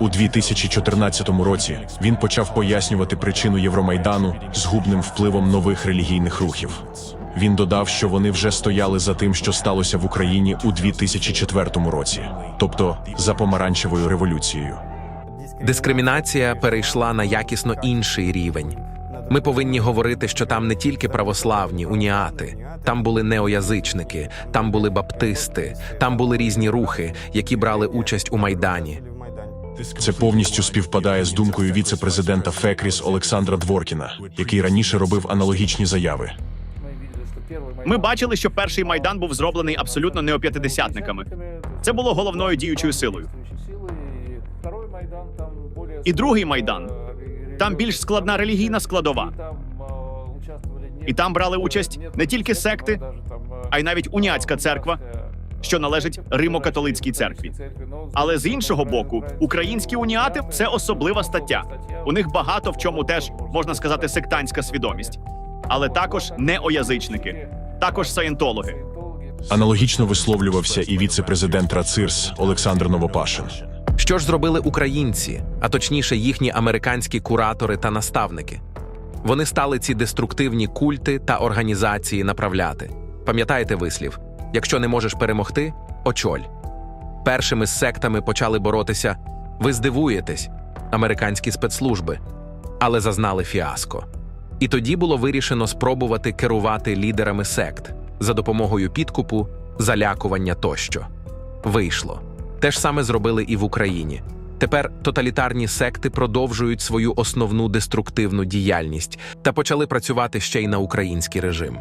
У 2014 році він почав пояснювати причину Євромайдану згубним впливом нових релігійних рухів. Він додав, що вони вже стояли за тим, що сталося в Україні у 2004 році, тобто за помаранчевою революцією. Дискримінація перейшла на якісно інший рівень. Ми повинні говорити, що там не тільки православні, уніати, там були неоязичники, там були баптисти, там були різні рухи, які брали участь у майдані. Це повністю співпадає з думкою віце-президента Фекріс Олександра Дворкіна, який раніше робив аналогічні заяви. Ми бачили, що перший майдан був зроблений абсолютно не неоп'ятидесятниками. Це було головною діючою силою. І другий майдан там більш складна релігійна складова. І там брали участь не тільки секти, а й навіть уніатська церква, що належить Римо-католицькій церкві. Але з іншого боку, українські уніати це особлива стаття. У них багато в чому теж можна сказати сектантська свідомість, але також неоязичники, також саєнтологи. Аналогічно висловлювався і віце-президент РАЦИРС Олександр Новопашин. Що ж зробили українці, а точніше їхні американські куратори та наставники? Вони стали ці деструктивні культи та організації направляти. Пам'ятаєте вислів: якщо не можеш перемогти, очоль. Першими з сектами почали боротися. Ви здивуєтесь, американські спецслужби, але зазнали фіаско. І тоді було вирішено спробувати керувати лідерами сект за допомогою підкупу, залякування тощо. Вийшло. Те ж саме зробили і в Україні. Тепер тоталітарні секти продовжують свою основну деструктивну діяльність та почали працювати ще й на український режим.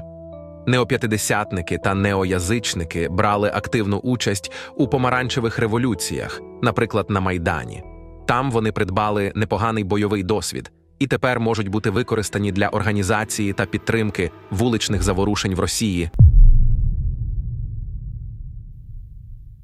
Неоп'ятидесятники та неоязичники брали активну участь у помаранчевих революціях, наприклад, на Майдані. Там вони придбали непоганий бойовий досвід і тепер можуть бути використані для організації та підтримки вуличних заворушень в Росії